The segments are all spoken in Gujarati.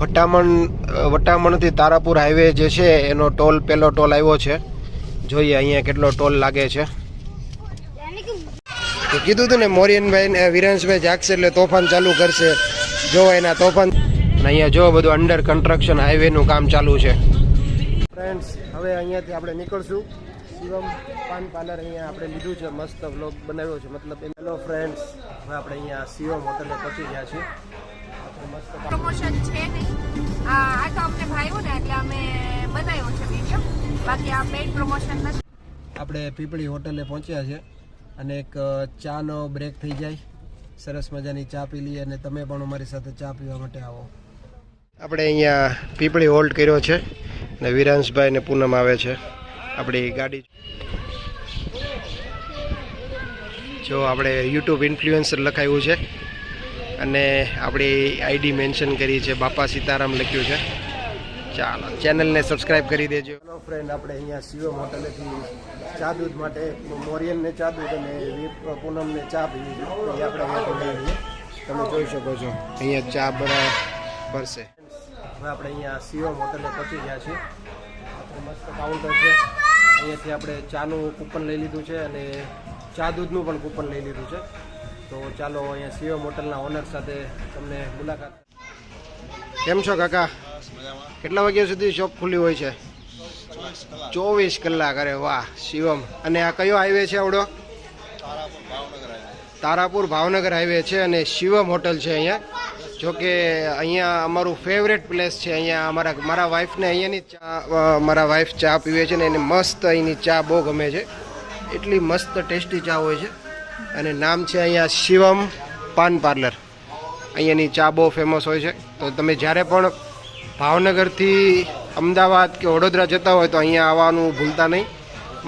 વટામણ વટામણથી તારાપુર હાઈવે જે છે એનો ટોલ પહેલો ટોલ આવ્યો છે. જોઈએ અહીંયા કેટલો ટોલ લાગે છે. તો કીધું હતું ને મોરિયનભાઈ ને વિરાંશભાઈ જાગશે એટલે તોફાન ચાલુ કરશે. જો એના તોફાન અને અહીંયા જો બધું અંડર કન્સ્ટ્રક્શન હાઈવેનું કામ ચાલુ છે. ફ્રેન્ડ્સ હવે અહીંયાથી આપણે નીકળશું. શિવમ પાન પાર્લર અહીંયા આપણે લીધું છે મસ્ત વ્લોગ બનાવ્યો છે. મતલબ હેલો ફ્રેન્ડ્સ હવે આપણે અહીંયા શિવમ હોટલે પહોંચી ગયા છીએ. મસ્ત પ્રમોશન છે નહીં. આ આ તો અમને ભાવ્યું ને એટલે અમે બનાવ્યો છે વીડિયો બાકી આ પેઇડ પ્રમોશન નથી. આપણે પીપળી હોટલે પહોંચ્યા છે અને એક ચાનો બ્રેક થઈ જાય. સરસ મજાની ચા પી લઈએ અને તમે પણ અમારી સાથે ચા પીવા માટે આવો. આપણે અહીંયા પીપળી હોલ્ડ કર્યો છે અને વિરાંશભાઈ ને પૂનમ આવે છે. આપણી ગાડી. જો આપણે યુટ્યુબ ઇન્ફ્લુએન્સર લખાયું છે અને આપણી આઈડી મેન્શન કરી છે બાપા સીતારામ લખ્યું છે. ચાલો ચેનલને સબસ્ક્રાઈબ કરી દેજો. હેલો ફ્રેન્ડ આપણે અહીંયા શિવમ હોટેલેથી ચા દૂધ માટે મોરિયનને ચા દૂધ અને પૂનમને ચા પીવી છે. એ આપણે તમે જોઈ શકો છો. અહીંયા ચા બરા ભરશે. હવે આપણે અહીંયા શિવમ હોટલે પહોંચી ગયા છીએ. આપણે મસ્ત કાઉન્ટર છે. અહીંયાથી આપણે ચાનું કૂપન લઈ લીધું છે અને ચા દૂધનું પણ કૂપન લઈ લીધું છે. તો ચાલો અહીંયા શિવમ હોટલના ઓનર સાથે તમને મુલાકાત. કેમ છો કાકા? કેટલા વાગ્યા સુધી શોપ ખુલ્લી હોય છે? ચોવીસ કલાક. અરે વાહ, શિવમ. અને આ કયો હાઈવે છે આવડો? તારાપુર ભાવનગર હાઈવે છે અને શિવમ હોટલ છે અહીંયા. જો કે અહીંયા અમારું ફેવરેટ પ્લેસ છે, અહીંયા અમારા મારા વાઈફને અહીંયાની ચા મારા વાઈફ ચા પીવે છે ને એને મસ્ત અહીંની ચા બહુ ગમે છે. એટલી મસ્ત ટેસ્ટી ચા હોય છે. અને નામ છે અહીંયા શિવમ પાન પાર્લર અહીંયાની ચા બહુ ફેમસ હોય છે. તો તમે જ્યારે પણ ભાવનગરથી અમદાવાદ કે વડોદરા જતા હોય તો અહીંયા આવવાનું ભૂલતા નહીં.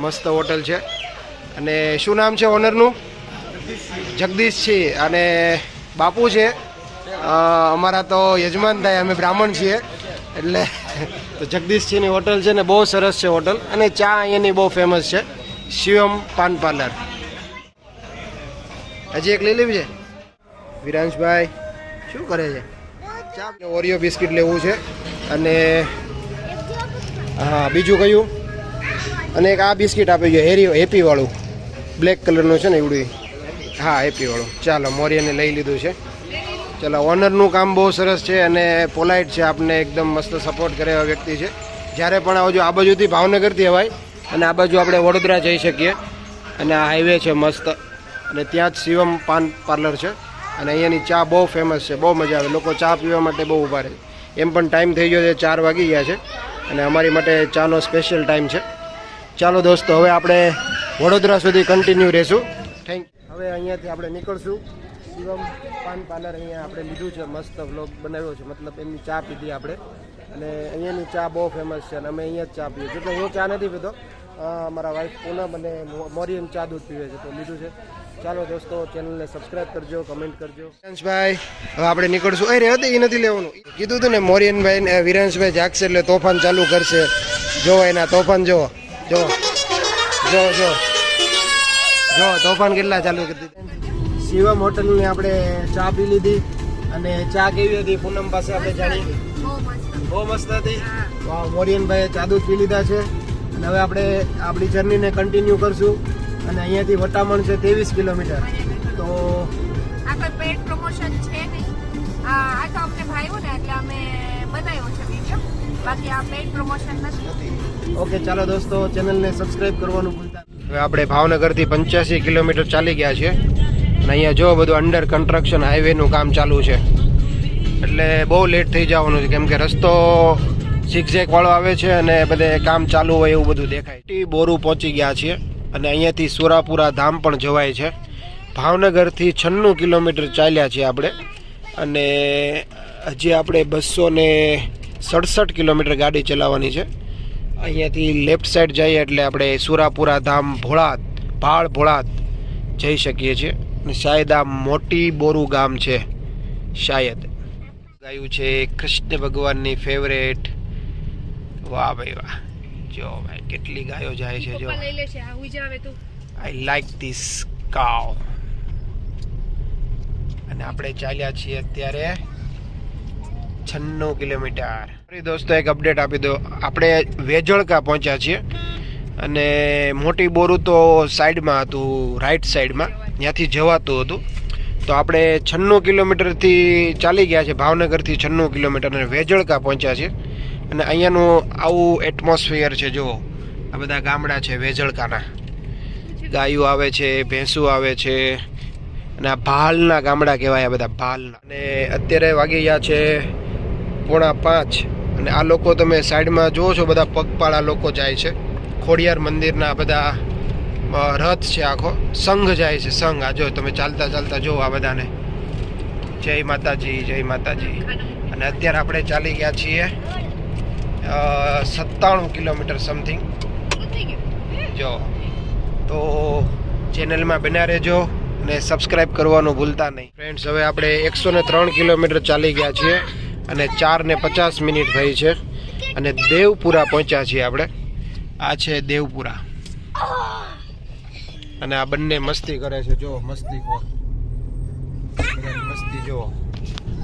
મસ્ત હોટલ છે. અને શું નામ છે ઓનરનું જગદીશ છે અને બાપુ છે? અમારા તો યજમાન થાય અમે બ્રાહ્મણ છીએ. એટલે તો જગદીશજીની હોટલ છે ને, બહુ સરસ છે હોટલ. અને ચા અહીંયાની બહુ ફેમસ છે. શિવમ પાન પાર્લર. હજી એક લઈ લેવી છે? વિરાંશભાઈ, શું કરે છે? ચા ઓરિયો બિસ્કિટ લેવું છે. અને હા, બીજું કયું? અને એક આ બિસ્કિટ આપી ગયો, હેરી હેપીવાળું બ્લેક કલરનું છે ને, એવડું. હા હેપીવાળું ચાલો, મોરિયાને લઈ લીધું છે. ચાલો ઓનરનું કામ બહુ સરસ છે અને પોલાઇટ છે, આપને એકદમ મસ્ત સપોર્ટ કરે એવા વ્યક્તિ છે. જ્યારે પણ આવજો આ બાજુથી ભાવનગરથી અવાય અને આ બાજુ આપણે વડોદરા જઈ શકીએ. અને આ હાઈવે છે મસ્ત. અને ત્યાં જ શિવમ પાન પાર્લર છે. અને અહીંયાની ચા બહુ ફેમસ છે, બહુ મજા આવે. લોકો ચા પીવા માટે બહુ ઊભા રહે એમ પણ ટાઈમ થઈ ગયો છે ચાર વાગી ગયા છે. અને અમારી માટે ચાનો સ્પેશિયલ ટાઈમ છે. ચાલો દોસ્તો, હવે આપણે વડોદરા સુધી કન્ટિન્યુ રહેશું. થેન્ક હવે અહીંયાથી આપણે નીકળશું. શિવમ પાન પાર્લર અહીંયા આપણે લીધું છે મસ્ત વ્લોગ બનાવ્યો છે. મતલબ એમની ચા પીધી આપણે. અને અહીંયાની ચા બહુ ફેમસ છે અને અમે અહીંયા જ ચા પીએ છીએ. એટલે હું ચા નથી અ, મારા વાઈફ પૂનમ અને મો- મોરિયન ચા દૂધ પીવે છે તો લીધું છે. ચાલો દોસ્તો ચેનલને સબસ્ક્રાઇબ કરજો કમેન્ટ કરજો. વિરાંશભાઈ હવે આપણે નીકળશું. અરે રહેતે એ નથી લેવાનું. કીધું હતું ને મોરિયનભાઈ ને વિરાંશભાઈ જાગશે એટલે તોફાન ચાલુ કરશે. જો એના તોફાન જો જો જો જો. જો તોફાન કેટલા ચાલુ કરી દીધા? શિવમ હોટલની આપણે ચા પી લીધી અને ચા કેવી હતી? પૂનમ પાસે આપણે જાણી બહુ મસ્ત. હતી. મોરિયનભાઈએ ચા દૂધ પી લીધા છે. અને હવે આપણે આપણી જર્નીને કન્ટિન્યુ કરશું. અને અહીંયાથી વટામણ છે ત્રેવીસ કિલોમીટર. તો આ કોઈ પેઇડ પ્રમોશન છે નહીં. આ આ તો અમને ભાવ્યું ને એટલે અમે બનાવ્યો છે વીડિયો બાકી આ પેઇડ પ્રમોશન નથી. ઓકે ચાલો દોસ્તો ચેનલને સબસ્ક્રાઇબ કરવાનું ભૂલતા હવે આપણે ભાવનગરથી પંચ્યાસી કિલોમીટર ચાલી ગયા છે અને અહીંયા જો બધું અંડર કન્સ્ટ્રક્શન હાઈવેનું કામ ચાલુ છે. એટલે બહુ લેટ થઈ જવાનું છે. કેમ કે રસ્તો ઝીકઝેક વાળો આવે છે અને બધે કામ ચાલુ હોય એવું બધું દેખાય. બોરું પહોંચી ગયા છીએ અને અહીંયાથી સુરાપુરા ધામ પણ જવાય છે. ભાવનગરથી છન્નું કિલોમીટર ચાલ્યા છીએ આપણે. અને હજી આપણે બસો ને સડસઠ કિલોમીટર ગાડી ચલાવવાની છે. અહીંયાથી લેફ્ટ સાઈડ જઈએ એટલે આપણે સુરાપુરા ધામ ભોળાત, ભાળ ભોળાત જઈ શકીએ છીએ. શાયદ આ મોટી બોરું ગામ છે શાયદ. ગાયું છે કૃષ્ણ ભગવાનની ફેવરેટ વાહ ભાઈ વાહ. જો ભાઈ કેટલી ગાયો જાય છે જો. આઈ લાઈક ધીસ કાવ અને આપણે ચાલ્યા છીએ અત્યારે છન્નું કિલોમીટર. ફરી દોસ્તો એક અપડેટ આપી દો. આપણે વેજળકા પહોંચ્યા છીએ. અને મોટી બોરું તો સાઈડમાં હતું રાઈટ સાઈડમાં ત્યાંથી જવાતું હતું. તો આપણે છન્નું કિલોમીટરથી ચાલી ગયા છે ભાવનગરથી છન્નું કિલોમીટર અને વેજળકા પહોંચ્યા છે અને અહીંયાનું આવું એટમોસ્ફિયર છે, જુઓ. આ બધા ગામડા છે, વેજળકાના. ગાયું આવે છે, ભેંસું આવે છે. અને આ ભાલના ગામડા કહેવાય આ બધા ભાલના. અને અત્યારે વાગી ગયા છે પોણા પાંચ. અને આ લોકો તમે સાઈડમાં જુઓ છો, બધા પગપાળા લોકો જાય છે. ખોડિયાર મંદિરના બધા રથ છે આખો. સંઘ જાય છે સંઘ. આ જો તમે ચાલતા ચાલતા જુઓ આ બધાને. જય માતાજી જય માતાજી. અને અત્યારે આપણે ચાલી ગયા છીએ સત્તાણું કિલોમીટર સમથિંગ. જો. તો ચેનલમાં બન્યા રહેજો અને સબસ્ક્રાઈબ કરવાનું ભૂલતા નહીં. ફ્રેન્ડ્સ, હવે આપણે એકસો ને ત્રણ કિલોમીટર ચાલી ગયા છીએ અને ચાર ને પચાસ મિનિટ થઈ છે અને દેવપુરા પહોંચ્યા છીએ આપણે. આ છે દેવપુરા. અને આ બંને મસ્તી કરે છે, જો, મસ્તી મસ્તી જો.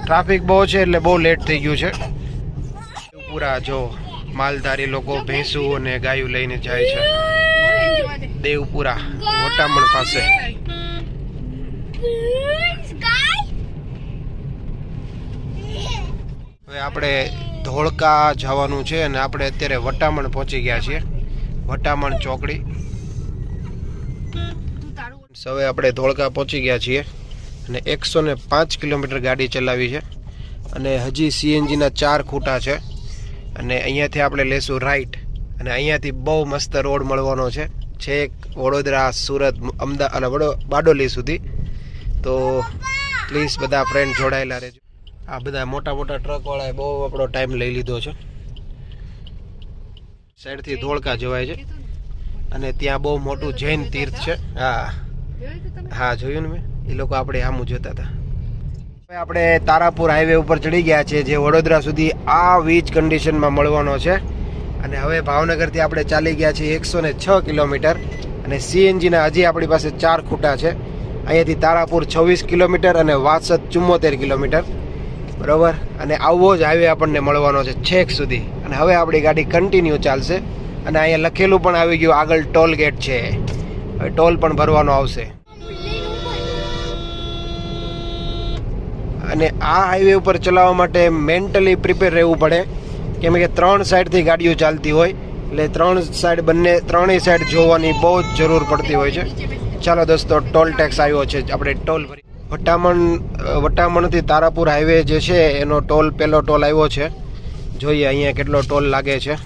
ટ્રાફિક બહુ છે એટલે બહુ લેટ થઈ ગયું છે. દેવપુરા જો, માલધારી લોકો ભેંસું અને ગાયું લઈને જાય છે. દેવપુરા, વટામણ પાસે. હવે આપણે ધોળકા જવાનું છે અને આપણે અત્યારે વટામણ પહોંચી ગયા છીએ. વટામણ ચોકડી. હવે આપણે ધોળકા પહોંચી ગયા છીએ અને એકસો ને પાંચ કિલોમીટર ગાડી ચલાવી છે અને હજી સીએનજીના ચાર ખૂટા છે અને અહીંયાથી આપણે લેશું રાઈટ અને અહીંયાથી બહુ મસ્ત રોડ મળવાનો છે. છેક વડોદરા, સુરત અમદાવાદ અને વડો બાડોલી સુધી. તો પ્લીઝ બધા ફ્રેન્ડ જોડાયેલા રહેજો. આ બધા મોટા મોટા ટ્રક વાળાએ બહુ આપણો ટાઈમ લઈ લીધો છે. સાઈડથી ધોળકા જવાય છે. અને ત્યાં બહુ મોટું જૈન તીર્થ છે. હા. હા, જોયું ને મેં? એ લોકો આપણે આમ જોતા હતા. આપણે તારાપુર હાઈવે ઉપર ચડી ગયા છે જે વડોદરા સુધી આ વીજ કન્ડિશનમાં મળવાનો છે. અને હવે ભાવનગરથી આપણે ચાલી ગયા છીએ એકસો ને છ કિલોમીટર. અને સીએનજીના હજી આપણી પાસે ચાર ખૂટા છે. અહીંયાથી તારાપુર છવ્વીસ કિલોમીટર અને વાસદ ચુમ્મોતેર કિલોમીટર. બરાબર? અને આવો જ હાઈવે આપણને મળવાનો છે છેક સુધી. અને હવે આપણી ગાડી કન્ટિન્યુ ચાલશે. અને અહીંયા લખેલું પણ આવી ગયું, આગળ ટોલ ગેટ છે. હવે ટોલ પણ ભરવાનો આવશે. અને આ હાઈવે ઉપર ચલાવવા માટે મેન્ટલી પ્રિપેર રહેવું પડે. કેમ કે ત્રણ સાઈડથી ગાડીઓ ચાલતી હોય, એટલે ત્રણ સાઈડ બંને, ત્રણેય સાઈડ જોવાની બહુ જ જરૂર પડતી હોય છે. ચાલો દોસ્તો ટોલ ટેક્સ આવ્યો છે. આપણે ટોલ ભરી વટામણ, વટામણથી તારાપુર હાઈવે જે છે, એનો ટોલ પહેલો ટોલ આવ્યો છે. જોઈએ અહીંયા કેટલો ટોલ લાગે છે.